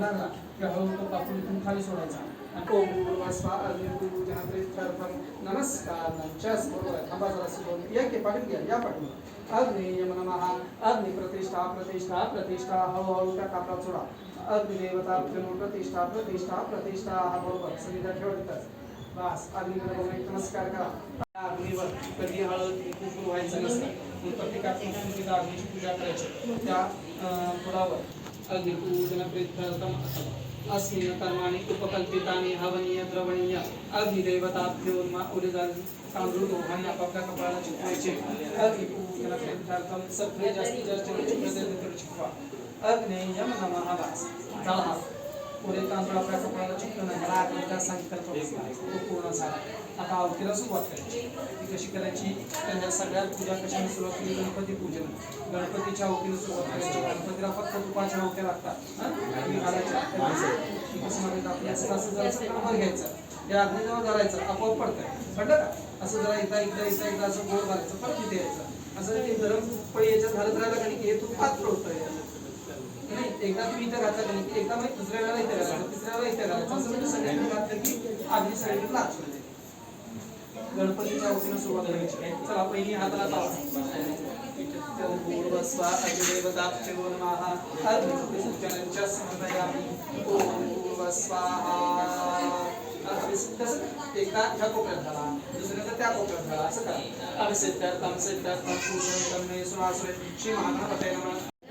लागला की हळूहळू तो कापूर इथून खाली सोडायचा. ओम नमस्कार बरोबर. आहे थांबा जरा या की पाठवून घ्या या पाठवून अग्नेयम नमः अग्नि प्रतिष्ठा प्रतिष्ठा प्रतिष्ठा हळूहळू त्या कापडात सोडा. अग्निदेवता प्रतिष्ठा प्रतिष्ठा प्रतिष्ठा हा बरोबर. संगीता ठेवतच बस बघून एक नमस्कार करा. अग्निवर अग्नीवर कधी हळद कुंकू व्हायचं नसतं. प्रत्येकात प्रत्येकातून अग्नीची पूजा करायची. त्या अं, फुलावर अग्निपूजन प्रीत्यर्थम अस्मिन् कर्माणि उपकल्पितानि हवनीय द्रवणीय अग्निदेवताभ्यो मा उदिदान तांदूळ दोघांनी आपापल्या कपाळाला सगळे जास्तीत जास्त अग्नेयम नमः वास पुढे तांदूळ आपल्या चुकलं नाही. मला अग्नीचा संकल्प बसला. तो पूर्ण झाला. आता आवतीला सुरुवात करायची. ती कशी करायची? त्यांच्या सगळ्यात पूजा कशाने सुरुवात केली? गणपती पूजन गणपतीच्या आवतीने सुरुवात करायची. गणपतीला फक्त तुपाच्या आवत्या लागतात. असं असं जरासं कामावर घ्यायचं. या अग्नीजवळ घालायचं. आपोआप पडतं पडलं का? असं जरा एकदा एकदा एकदा एकदा असं गोड घालायचं. परत तिथे यायचं. असं ते गरम पळी याच्यात घालत राहिलं कारण की हे तूप पात्र होतं नाही एकदा तुम्ही इथं घातला की नाही? एकदा मग दुसऱ्या वेळेला इथे घालायचं तिसऱ्या वेळेला इथे घालायचं असं म्हणजे सगळ्यांनी घातलं की अगदी सगळ्यांनी लागतं गणपतीच्या वतीनं सुरुवात करायची. चला पहिली हाताला लावा पूर्वस्वा समर्पयामि पूर्वस्वाहा तसं एकदा ह्या कोपऱ्यात दुसऱ्याचा त्या कोपऱ्यात झाला. असं करा. अभिसिद्धार्थम सिद्धार्थम मे श्री महागणपते नमः.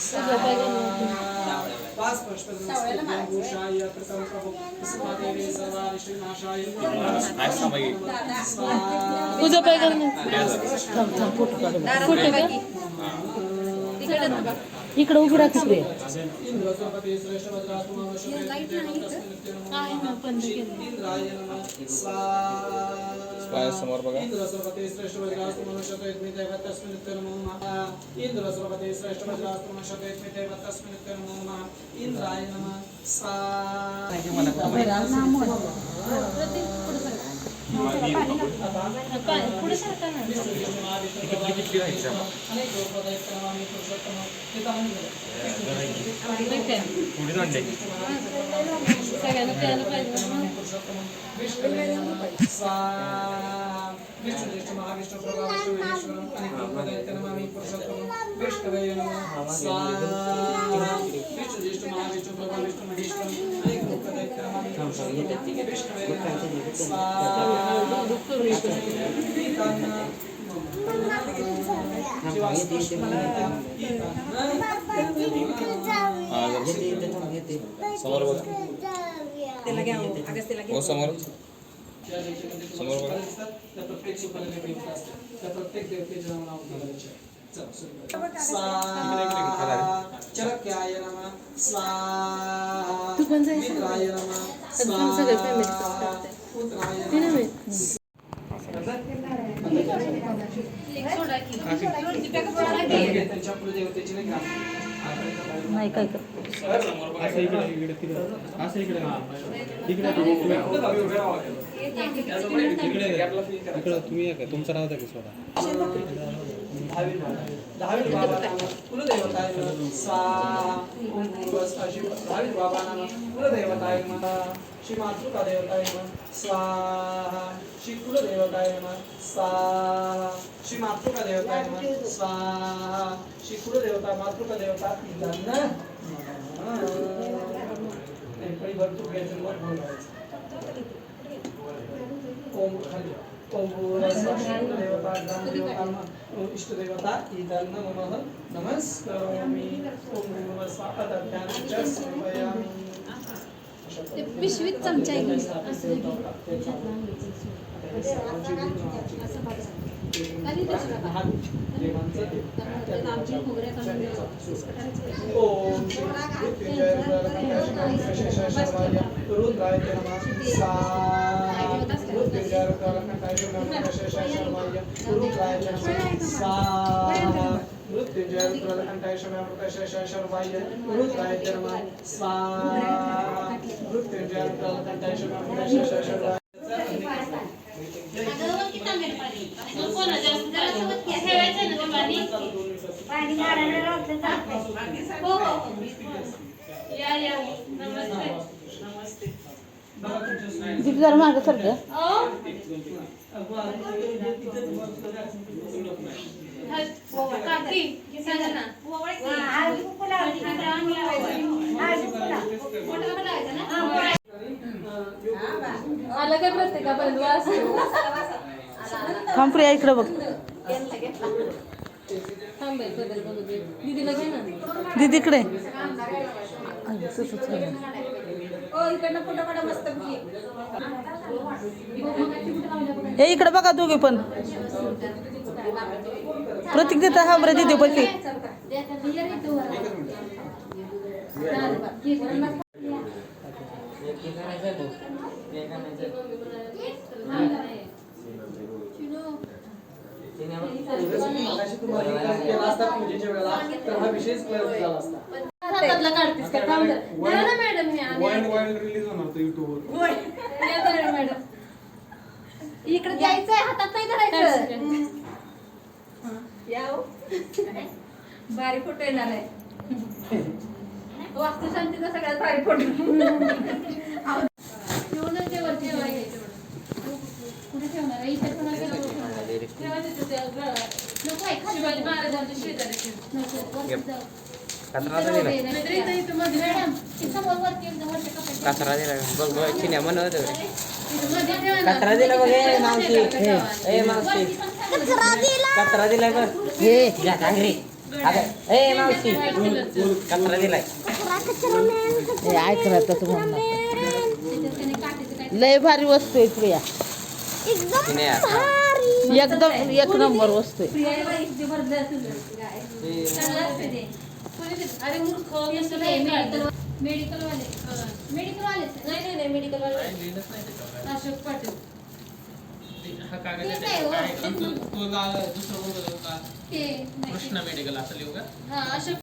स्वाहा वास्तवष्पभ्यं भूषाय प्रथम प्रभु तुझं उभी तिकडे श्रेष्ठ इंद्राय समोर बघा इंद्रस्वपती श्रेष्ठ वज्रास्तु मनुष्यते देव तस्मिन् नमो नमः इंद्रस्वपती श्रेष्ठ वज्रास्तु मनुष्यते देव तस्मिन् नमो नमः इंद्राय नमः पुढे सरका ना अनेक लोकपदाय क्रमाने पुरुषोत्तम हे तर आम्ही नाही काय? सगळ्यांना प्यायला पाहिजे ना. विष्णुज्येष्ठ महाविष्णु प्रभा विष्णु विश्वरम अनेक लोकपदाय नमामि पुरुषोत्तम विष्णवे नमः स्वाहा विष्णुज्येष्ठ महाविष्णु प्रभा विष्णु महेश्वरम अनेक लोकपदाय नमामि पुरुषोत्तम विष्णवे नमः स्वाहा समोर बघा हो समोर समोर बघा त्या प्रत्येक सुखाला देवता असते त्या प्रत्येक देवतेचे नाव चरक्याय नमः स्वाहा तू पण जायचं. सगळे करताय. पुत्राय नमः नाही काय तुम्ही तुमचं नाव द्या की स्वतः दहावीत बाबा कुलदेवताय स्वाहा ओम बाबा नमः कुलदेवताय श्री मातृका देवताय स्वाहा श्री कुलदेवताय स्वाहा श्री मातृका देवताय स्वाहा श्री कुलदेवता मातृका देवता इदांना नाही काही भरपूर घ्यायचं मग ओम खाली ओम भूर्भुवः देवता ग्रामदेवता इष्टदेवता इदं नमः नमस्करोमि ओम भूर्भुवः स्वाहा तद्ध्यानं च समर्पयामि ते पिशवीत चमचा आहे घेऊन. खाली दुसरा भाग. तर आमची खोबऱ्या काढून द्यायची. ओम श्री मृत्युंजय रुद्राय रुद्राय नमः स्वाहा मृत्युंजय रुद्राय रुद्राय शर्वाय रुद्राय धर्म स्वाहा मृत्युंजय रुद्रकंठाय शर्वाय या या. नमस्ते. दीप जरा मागं सर आलं काय प्रत्येकापर्यंत वास. थांब प्रिया इकडं बघ. थांबे बदल बघू दे. दीदीला घे ना. दीदी इकडे हे इकडे बघा दोघे पण. प्रतीक देता हा बरं पूजेच्या वेळेला तर हा विषयच क्लिअर झाला असता. हातातला काढतीस का? थांब जरा. जरा ना मॅडम हे आणि वाईल्ड वाईल्ड रिलीज होणार तो युट्यूबवर या जरा मॅडम. इकडे द्यायचंय हातात नाही धरायचं. भारी फोटो येणार आहे. वास्तुशांतीचा सगळ्यात भारी फोटो. ठेवूनच हे. कुठे ठेवणार आहे? इथे ठेवणार का वर ठेवणार? ठेवा तिथे ग- नको आहे, खाली शिवाजी महाराजांच्या शेजारी ठेव. नको, वरती जाऊ. कचरा दिला. तर कपाटात. कचरा दिला. बघ बघ चिन्या म्हणत. कचरा दिला बघ, ए, मध्ये मावशी. ए, मावशी. कचरा दिलाय बघ. हे या कांगरी अगं, ए मावशी. कचरा दिलाय. हे ऐक ना तसं म्हणणार लय भारी वस्तू आहे प्रिया. एकदम एक नंबर वस्तू आहे. अरे मूर्ख मेडिकल वाले मेडिकल वाले नाही नाही नाही मेडिकल वाले अशोक पाटील. कृष्णा मेडिकल असं लिहू का? हा अशोक